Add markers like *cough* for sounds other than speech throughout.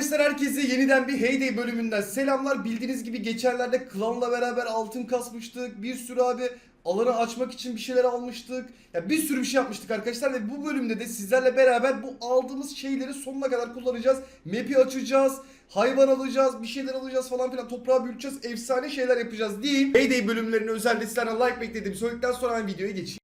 Arkadaşlar herkese yeniden bir Heyday bölümünden selamlar. Bildiğiniz gibi geçenlerde klanla beraber altın kasmıştık. Bir sürü abi alanı açmak için bir şeyler almıştık. Ya bir sürü bir şey yapmıştık arkadaşlar ve bu bölümde de sizlerle beraber bu aldığımız şeyleri sonuna kadar kullanacağız. Map'i açacağız. Hayvan alacağız, bir şeyler alacağız falan filan. Toprağı büyüteceğiz, efsane şeyler yapacağız diyeyim. Heyday bölümlerine özel de sizlerden like beklediğimi söyledikten sonra ben videoya geçeyim.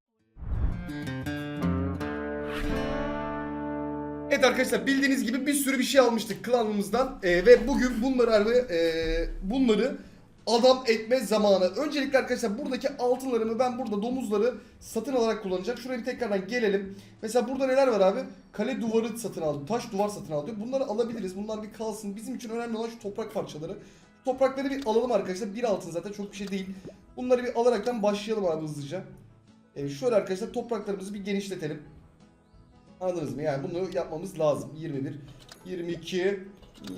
Evet arkadaşlar bildiğiniz gibi bir sürü bir şey almıştık klanımızdan Ee, ve bugün bunları abi, e, bunları adam etme zamanı. Öncelikle arkadaşlar buradaki altınlarımı ben burada domuzları satın alarak kullanacağım. Şuraya bir tekrardan gelelim. Mesela burada neler var abi? Kale duvarı satın aldım. Taş duvar satın aldım. Bunları alabiliriz. Bunlar bir kalsın. Bizim için önemli olan şu toprak parçaları. Toprakları bir alalım arkadaşlar. Bir altın zaten çok bir şey değil. Bunları bir alaraktan başlayalım abi hızlıca. Ee, şöyle arkadaşlar topraklarımızı bir genişletelim. Anladınız mı? Yani bunu yapmamız lazım. 21, 22,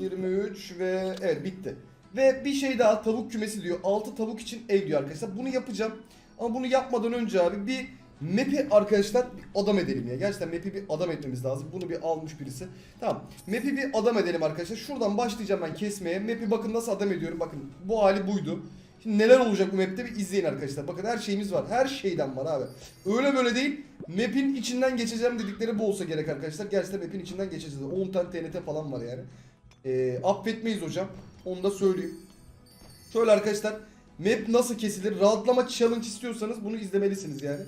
23 ve evet bitti. Ve bir şey daha tavuk kümesi diyor. 6 tavuk için ev diyor arkadaşlar. Bunu yapacağım. Ama bunu yapmadan önce abi bir map'i arkadaşlar bir adam edelim ya. Gerçekten map'i bir adam etmemiz lazım. Bunu bir almış birisi. Tamam. Map'i bir adam edelim arkadaşlar. Şuradan başlayacağım ben kesmeye. Map'i bakın nasıl adam ediyorum. Bakın bu hali buydu. Şimdi neler olacak bu map'te bir izleyin arkadaşlar. Bakın her şeyimiz var. Her şeyden var abi. Öyle böyle değil. Map'in içinden geçeceğim dedikleri bu olsa gerek arkadaşlar. Gerçekten map'in içinden geçeceğiz. 10 tane TNT falan var yani. Ee, affetmeyiz hocam. Onu da söyleyeyim. Şöyle arkadaşlar. Map nasıl kesilir? Rahatlama challenge istiyorsanız bunu izlemelisiniz yani.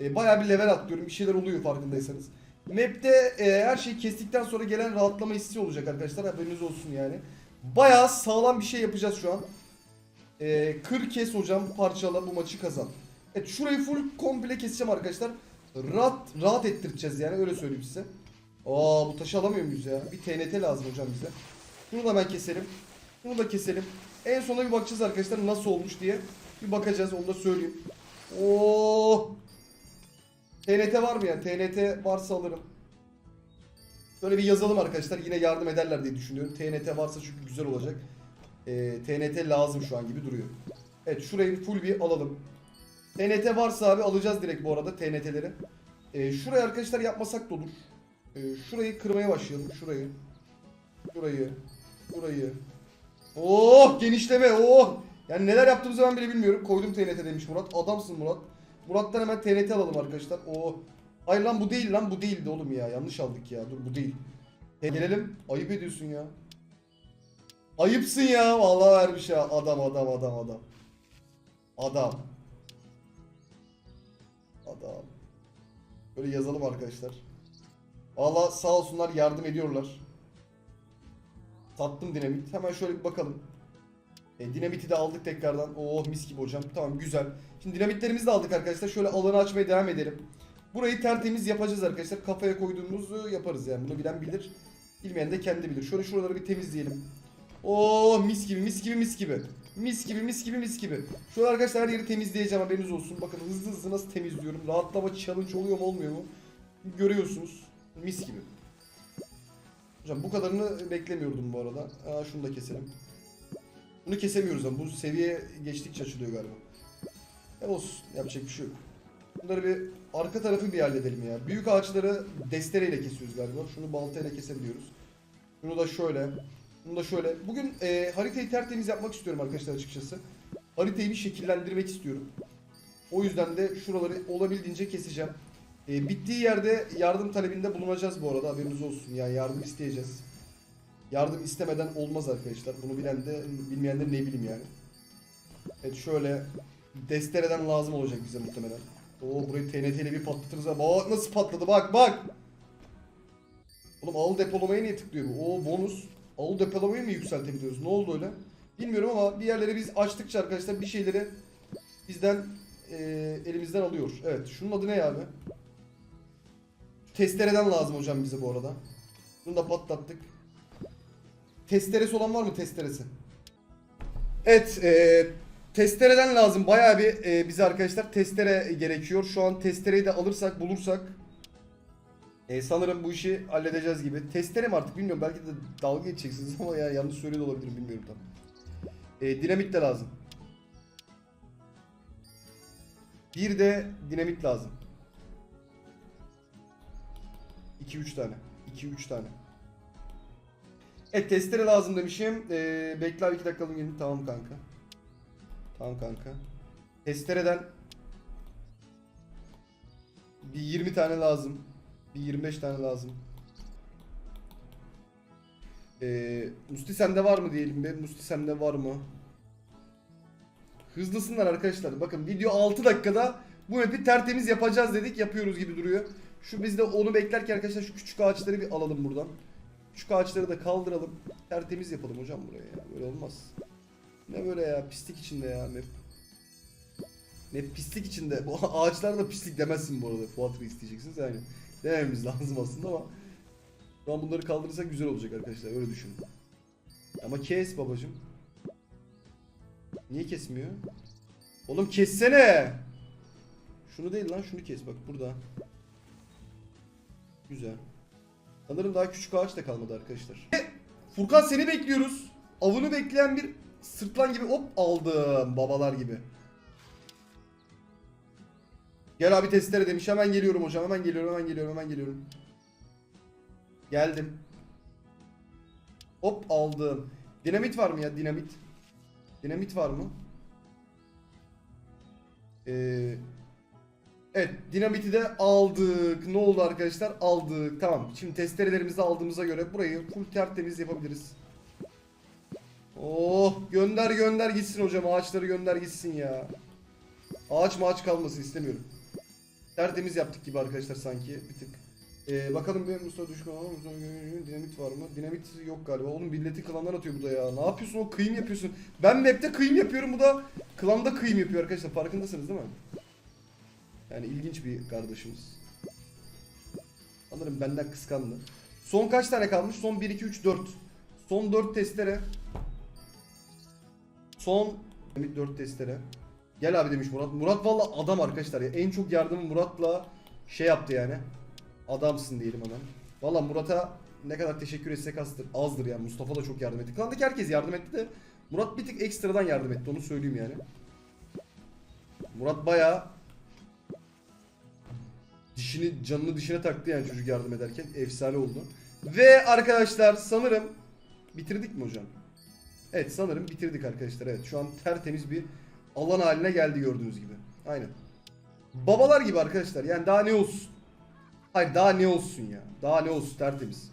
Ee, bayağı bir level atlıyorum. Bir şeyler oluyor farkındaysanız. Map'te e, her şeyi kestikten sonra gelen rahatlama hissi olacak arkadaşlar. Haberiniz olsun yani. Bayağı sağlam bir şey yapacağız şu an. Ee, kır kes hocam parçala bu maçı kazan. Evet şurayı full komple keseceğim arkadaşlar. Rahat rahat ettireceğiz yani öyle söyleyeyim size. Aa bu taşı alamıyor muyuz ya? Bir TNT lazım hocam bize. Bunu da ben keselim. Bunu da keselim. En sonunda bir bakacağız arkadaşlar nasıl olmuş diye. Bir bakacağız onu da söyleyeyim. Oo. TNT var mı ya? TNT varsa alırım. Böyle bir yazalım arkadaşlar. Yine yardım ederler diye düşünüyorum. TNT varsa çünkü güzel olacak. Ee, TNT lazım şu an gibi duruyor. Evet şurayı full bir alalım. TNT varsa abi alacağız direkt bu arada TNT'leri. Ee, şurayı arkadaşlar yapmasak da olur. Ee, şurayı kırmaya başlayalım. Şurayı. Şurayı. Burayı. Oh genişleme oh. Yani neler yaptığımızı ben bile bilmiyorum. Koydum TNT demiş Murat. Adamsın Murat. Murat'tan hemen TNT alalım arkadaşlar. Oh. Hayır lan bu değil lan bu değildi oğlum ya. Yanlış aldık ya. Dur bu değil. Gelelim. Ayıp ediyorsun ya. Ayıpsın ya. Vallahi vermiş ya. Adam adam adam adam. Adam. Adam. Böyle yazalım arkadaşlar. Valla sağ olsunlar yardım ediyorlar. Sattım dinamit. Hemen şöyle bir bakalım. E, dinamiti de aldık tekrardan. Oh mis gibi hocam. Tamam güzel. Şimdi dinamitlerimizi de aldık arkadaşlar. Şöyle alanı açmaya devam edelim. Burayı tertemiz yapacağız arkadaşlar. Kafaya koyduğumuzu yaparız yani. Bunu bilen bilir. Bilmeyen de kendi bilir. Şöyle şuraları bir temizleyelim. Oh mis gibi mis gibi mis gibi. Mis gibi mis gibi mis gibi. Şöyle arkadaşlar her yeri temizleyeceğim haberiniz olsun. Bakın hızlı hızlı nasıl temizliyorum. Rahatlama challenge oluyor mu olmuyor mu? Görüyorsunuz. Mis gibi. Hocam bu kadarını beklemiyordum bu arada. Aa, şunu da keselim. Bunu kesemiyoruz ama bu seviye geçtikçe açılıyor galiba. E olsun yapacak bir şey yok. Bunları bir arka tarafı bir halledelim ya. Büyük ağaçları destereyle kesiyoruz galiba. Şunu baltayla kesebiliyoruz. Şunu da şöyle. Bunu da şöyle. Bugün e, haritayı tertemiz yapmak istiyorum arkadaşlar açıkçası. Haritayı bir şekillendirmek istiyorum. O yüzden de şuraları olabildiğince keseceğim. E, bittiği yerde yardım talebinde bulunacağız bu arada haberiniz olsun. Yani yardım isteyeceğiz. Yardım istemeden olmaz arkadaşlar. Bunu bilen de bilmeyen de ne bileyim yani. Evet şöyle destereden lazım olacak bize muhtemelen. Oo burayı TNT ile bir patlatırız ha. Bak nasıl patladı bak bak. Oğlum ağıl depolamaya niye tıklıyor bu? Oo bonus. Ağıl depolamayı mı yükseltebiliyoruz? Ne oldu öyle? Bilmiyorum ama bir yerleri biz açtıkça arkadaşlar bir şeyleri bizden e, elimizden alıyor. Evet şunun adı ne abi? Testereden lazım hocam bize bu arada. Bunu da patlattık. Testeresi olan var mı testeresi? Evet, e, testereden lazım. Bayağı bir e, bize arkadaşlar testere gerekiyor. Şu an testereyi de alırsak, bulursak e, sanırım bu işi halledeceğiz gibi. Testere mi artık bilmiyorum. Belki de dalga geçeceksiniz ama ya yanlış söylüyor olabilirim bilmiyorum tam. E, dinamit de lazım. Bir de dinamit lazım. 2-3 tane. 2-3 tane. Evet testere lazım demişim. Ee, bekle abi 2 dakika alayım gelin. Tamam kanka. Tamam kanka. Testereden bir 20 tane lazım. Bir 25 tane lazım. Ee, Musti sende var mı diyelim be. Musti sende var mı? Hızlısınlar arkadaşlar. Bakın video 6 dakikada bu map'i tertemiz yapacağız dedik. Yapıyoruz gibi duruyor. Şu biz de onu beklerken arkadaşlar şu küçük ağaçları bir alalım buradan. Küçük ağaçları da kaldıralım. Tertemiz yapalım hocam buraya ya. Böyle olmaz. Ne böyle ya pislik içinde ya map. Ne pislik içinde. Bu *laughs* ağaçlar da pislik demezsin bu arada. Fuat Reis diyeceksiniz yani. Dememiz lazım aslında ama. Şu an bunları kaldırırsak güzel olacak arkadaşlar öyle düşünün. Ama kes babacım. Niye kesmiyor? Oğlum kessene. Şunu değil lan şunu kes bak burada. Güzel. Sanırım daha küçük ağaç da kalmadı arkadaşlar. Furkan seni bekliyoruz. Avını bekleyen bir sırtlan gibi hop aldım babalar gibi. Gel abi testere demiş. Hemen geliyorum hocam. Hemen geliyorum. Hemen geliyorum. Hemen geliyorum. Geldim. Hop aldım. Dinamit var mı ya? Dinamit. Dinamit var mı? Ee, evet. Dinamiti de aldık. Ne oldu arkadaşlar? Aldık. Tamam. Şimdi testerelerimizi aldığımıza göre burayı full tertemiz yapabiliriz. Oh gönder gönder gitsin hocam. Ağaçları gönder gitsin ya. Ağaç mağaç kalmasın istemiyorum. Tertemiz yaptık gibi arkadaşlar sanki bir tık. Ee, bakalım bir Mustafa düşman ama Mustafa dinamit var mı? Dinamit yok galiba. Oğlum milleti klandan atıyor bu da ya. Ne yapıyorsun o kıyım yapıyorsun. Ben map'te kıyım yapıyorum bu da klanda kıyım yapıyor arkadaşlar. Farkındasınız değil mi? Yani ilginç bir kardeşimiz. Sanırım benden kıskandı. Son kaç tane kalmış? Son 1, 2, 3, 4. Son 4 testere. Son 4 testere. Gel abi demiş Murat. Murat valla adam arkadaşlar ya. En çok yardımı Murat'la şey yaptı yani. Adamsın diyelim hemen. Valla Murat'a ne kadar teşekkür etsek azdır. Azdır yani. Mustafa da çok yardım etti. Klandaki herkes yardım etti de Murat bir tık ekstradan yardım etti. Onu söyleyeyim yani. Murat bayağı dişini canını dişine taktı yani çocuk yardım ederken. Efsane oldu. Ve arkadaşlar sanırım bitirdik mi hocam? Evet sanırım bitirdik arkadaşlar. Evet şu an tertemiz bir alan haline geldi gördüğünüz gibi. Aynen. Babalar gibi arkadaşlar. Yani daha ne olsun? Hayır daha ne olsun ya? Daha ne olsun tertemiz.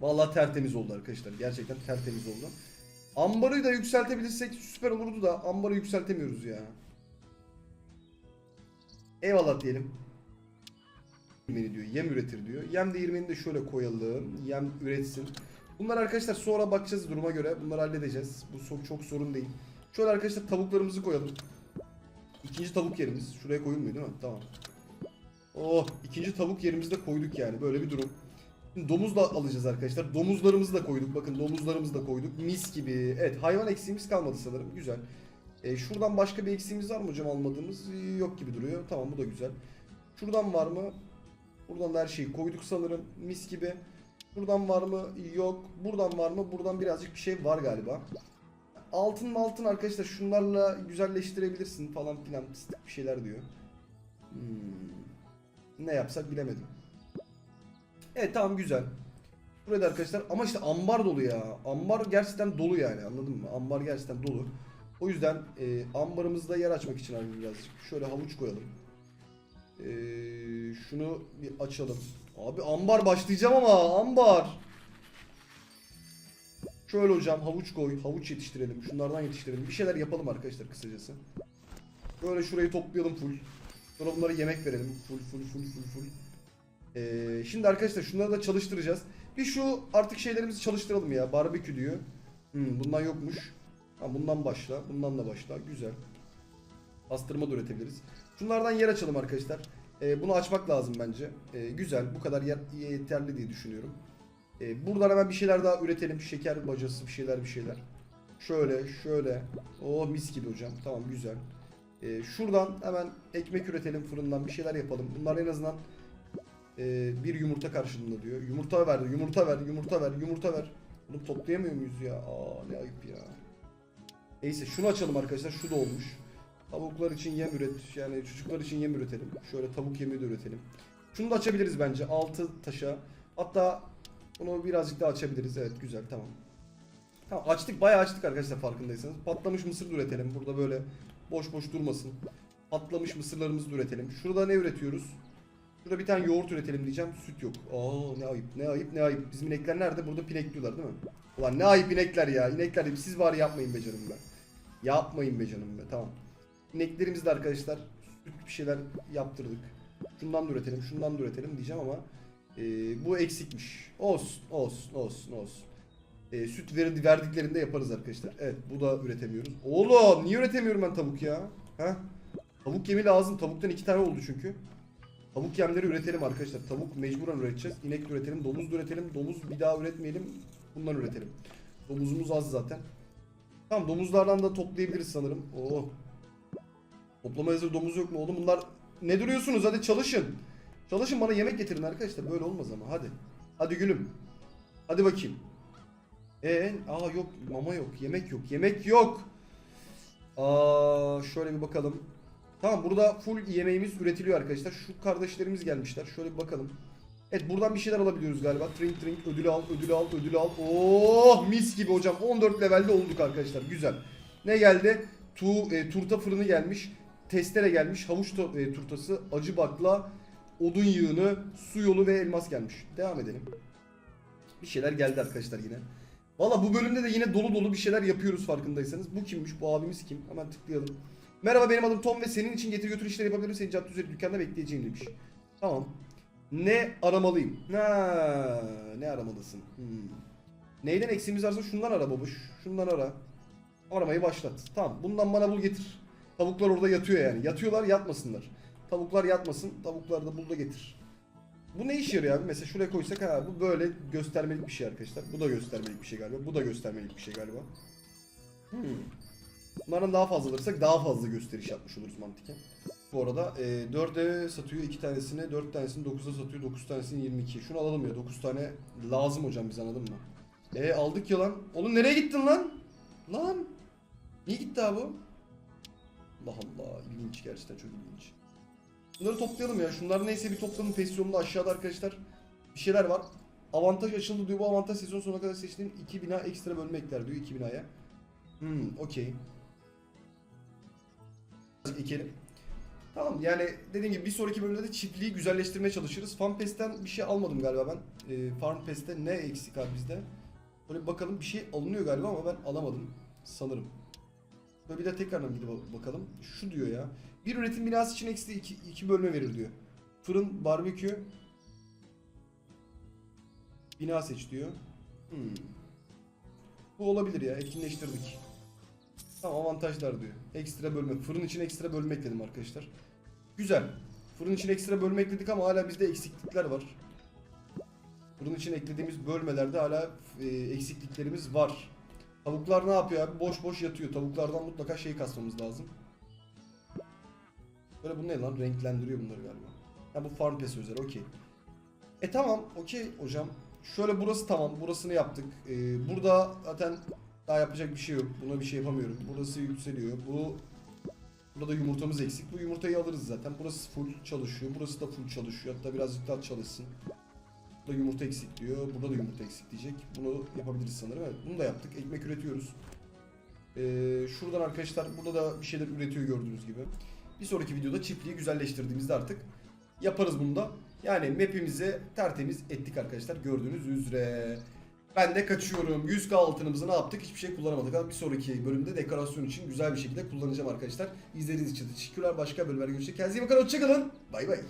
Vallahi tertemiz oldu arkadaşlar. Gerçekten tertemiz oldu. Ambarı da yükseltebilirsek süper olurdu da ambarı yükseltemiyoruz ya. Eyvallah diyelim. Değirmeni diyor. Yem üretir diyor. Yem değirmeni de şöyle koyalım. Yem üretsin. Bunlar arkadaşlar sonra bakacağız duruma göre. Bunları halledeceğiz. Bu çok, çok sorun değil. Şöyle arkadaşlar tavuklarımızı koyalım. İkinci tavuk yerimiz. Şuraya koyulmuyor değil mi? Tamam. Oh ikinci tavuk yerimizi de koyduk yani. Böyle bir durum. Şimdi domuz da alacağız arkadaşlar. Domuzlarımızı da koyduk. Bakın domuzlarımızı da koyduk. Mis gibi. Evet hayvan eksiğimiz kalmadı sanırım. Güzel. E, şuradan başka bir eksiğimiz var mı hocam almadığımız? Yok gibi duruyor. Tamam bu da güzel. Şuradan var mı? Buradan da her şeyi koyduk sanırım. Mis gibi. Buradan var mı? Yok. Buradan var mı? Buradan birazcık bir şey var galiba. Altın altın arkadaşlar şunlarla güzelleştirebilirsin falan filan bir şeyler diyor. Hmm. Ne yapsak bilemedim. Evet tamam güzel. Burada arkadaşlar ama işte ambar dolu ya. Ambar gerçekten dolu yani anladın mı? Ambar gerçekten dolu. O yüzden e, ambarımızda yer açmak için abi birazcık. Şöyle havuç koyalım. E, şunu bir açalım. Abi ambar başlayacağım ama ambar. Şöyle hocam havuç koy. Havuç yetiştirelim. Şunlardan yetiştirelim. Bir şeyler yapalım arkadaşlar kısacası. Böyle şurayı toplayalım full. Sonra bunlara yemek verelim. Full full full full full. Ee, şimdi arkadaşlar şunları da çalıştıracağız. Bir şu artık şeylerimizi çalıştıralım ya. Barbekü diyor. Hmm, bundan yokmuş. Ha, bundan başla. Bundan da başla. Güzel. Pastırma da üretebiliriz. Şunlardan yer açalım arkadaşlar. Ee, bunu açmak lazım bence. Ee, güzel. Bu kadar yer yeterli diye düşünüyorum. Ee, buradan hemen bir şeyler daha üretelim. Şeker bacası bir şeyler bir şeyler. Şöyle şöyle. Oh mis gibi hocam. Tamam güzel. Ee, şuradan hemen ekmek üretelim fırından bir şeyler yapalım. Bunlar en azından e, bir yumurta karşılığında diyor. Yumurta ver, yumurta ver, yumurta ver, yumurta ver. Bunu toplayamıyor muyuz ya? Aa ne ayıp ya. Neyse şunu açalım arkadaşlar. Şu da olmuş. Tavuklar için yem üret. Yani çocuklar için yem üretelim. Şöyle tavuk yemi de üretelim. Şunu da açabiliriz bence. Altı taşa. Hatta Bunu birazcık daha açabiliriz. Evet güzel tamam. Tamam açtık bayağı açtık arkadaşlar farkındaysanız. Patlamış mısır da üretelim. Burada böyle boş boş durmasın. Patlamış mısırlarımızı da üretelim. Şurada ne üretiyoruz? Şurada bir tane yoğurt üretelim diyeceğim. Süt yok. Aa ne ayıp ne ayıp ne ayıp. Bizim inekler nerede? Burada pinekliyorlar değil mi? Ulan ne ayıp inekler ya. İnekler değil. Siz bari yapmayın be canım ben. Yapmayın be canım be. Tamam. İneklerimiz de arkadaşlar süt bir şeyler yaptırdık. Şundan da üretelim, şundan da üretelim diyeceğim ama e, bu eksikmiş. Olsun, olsun, olsun, olsun. E, süt verdi, verdiklerinde yaparız arkadaşlar. Evet, bu da üretemiyoruz. Oğlum, niye üretemiyorum ben tavuk ya? Ha? Tavuk yemi lazım. Tavuktan iki tane oldu çünkü. Tavuk yemleri üretelim arkadaşlar. Tavuk mecburen üreteceğiz. İnek üretelim, domuz üretelim. Domuz bir daha üretmeyelim. Bundan üretelim. Domuzumuz az zaten. Tamam, domuzlardan da toplayabiliriz sanırım. Oo. Toplama hazır domuz yok mu oğlum? Bunlar ne duruyorsunuz? Hadi çalışın. Çalışın bana yemek getirin arkadaşlar. Böyle olmaz ama hadi. Hadi gülüm. Hadi bakayım. Ee, aa yok mama yok. Yemek yok. Yemek yok. Aa şöyle bir bakalım. Tamam burada full yemeğimiz üretiliyor arkadaşlar. Şu kardeşlerimiz gelmişler. Şöyle bir bakalım. Evet buradan bir şeyler alabiliyoruz galiba. Trink trink ödül al, ödül al, ödül al. Oh mis gibi hocam. 14 levelde olduk arkadaşlar. Güzel. Ne geldi? Tu, e, turta fırını gelmiş. Testere gelmiş. Havuç e, turtası, acı bakla, odun yığını, su yolu ve elmas gelmiş. Devam edelim. Bir şeyler geldi arkadaşlar yine. Valla bu bölümde de yine dolu dolu bir şeyler yapıyoruz farkındaysanız. Bu kimmiş? Bu abimiz kim? Hemen tıklayalım. Merhaba benim adım Tom ve senin için getir götür işleri yapabilirim. Seni cadde üzeri dükkanda bekleyeceğim demiş. Tamam. Ne aramalıyım? Ha, ne aramalısın? Hmm. Neyden eksiğimiz varsa şundan ara babuş. Şundan ara. Aramayı başlat. Tamam. Bundan bana bul getir. Tavuklar orada yatıyor yani. Yatıyorlar yatmasınlar. Tavuklar yatmasın. Tavuklar da bul da getir. Bu ne işe yarıyor abi? Mesela şuraya koysak ha bu böyle göstermelik bir şey arkadaşlar. Bu da göstermelik bir şey galiba. Bu da göstermelik bir şey galiba. Hmm. Bunlardan daha fazla alırsak daha fazla gösteriş yapmış oluruz mantıken. Bu arada e, 4'e satıyor 2 tanesini, 4 tanesini 9'a satıyor, 9 tanesini 22. Şunu alalım ya 9 tane lazım hocam biz anladın mı? E aldık ya lan. Oğlum nereye gittin lan? Lan. Niye gitti abi bu? Allah Allah ilginç gerçekten çok ilginç. Bunları toplayalım ya. Şunlar neyse bir toplayalım. Pesiyonda aşağıda arkadaşlar bir şeyler var. Avantaj açıldı diyor. Bu avantaj sezon sonuna kadar seçtiğim 2 bina ekstra bölme ekler diyor 2 binaya. Hmm okey. Ekelim. Tamam yani dediğim gibi bir sonraki bölümde de çiftliği güzelleştirmeye çalışırız. Farm Pest'ten bir şey almadım galiba ben. Ee, Farm Pest'te ne eksik abi bizde? Böyle bakalım bir şey alınıyor galiba ama ben alamadım sanırım. Böyle bir de tekrardan bak- bakalım. Şu diyor ya. Bir üretim binası için eksi iki, iki bölme verir diyor. Fırın, barbekü. Bina seç diyor. Hmm. Bu olabilir ya. Etkinleştirdik. Tamam avantajlar diyor. Ekstra bölme. Fırın için ekstra bölme ekledim arkadaşlar. Güzel. Fırın için ekstra bölme ekledik ama hala bizde eksiklikler var. Fırın için eklediğimiz bölmelerde hala e, eksikliklerimiz var. Tavuklar ne yapıyor abi? Boş boş yatıyor. Tavuklardan mutlaka şey kasmamız lazım. Böyle bu ne lan? Renklendiriyor bunları galiba. Ha bu farm pes özel. Okey. E tamam. Okey hocam. Şöyle burası tamam. Burasını yaptık. Ee, burada zaten daha yapacak bir şey yok. Buna bir şey yapamıyorum. Burası yükseliyor. Bu Burada yumurtamız eksik. Bu yumurtayı alırız zaten. Burası full çalışıyor. Burası da full çalışıyor. Hatta birazcık daha çalışsın. Burada yumurta eksik diyor. Burada da yumurta eksik diyecek. Bunu yapabiliriz sanırım. Evet bunu da yaptık. Ekmek üretiyoruz. Ee, şuradan arkadaşlar burada da bir şeyler üretiyor gördüğünüz gibi. Bir sonraki videoda çiftliği güzelleştirdiğimizde artık yaparız bunu da. Yani map'imizi tertemiz ettik arkadaşlar gördüğünüz üzere. Ben de kaçıyorum. 100k altınımızı ne yaptık? Hiçbir şey kullanamadık ama bir sonraki bölümde dekorasyon için güzel bir şekilde kullanacağım arkadaşlar. İzlediğiniz için teşekkürler. Başka bölümlerde görüşürüz. Kendinize iyi bakın. Hoşçakalın. Bay bay.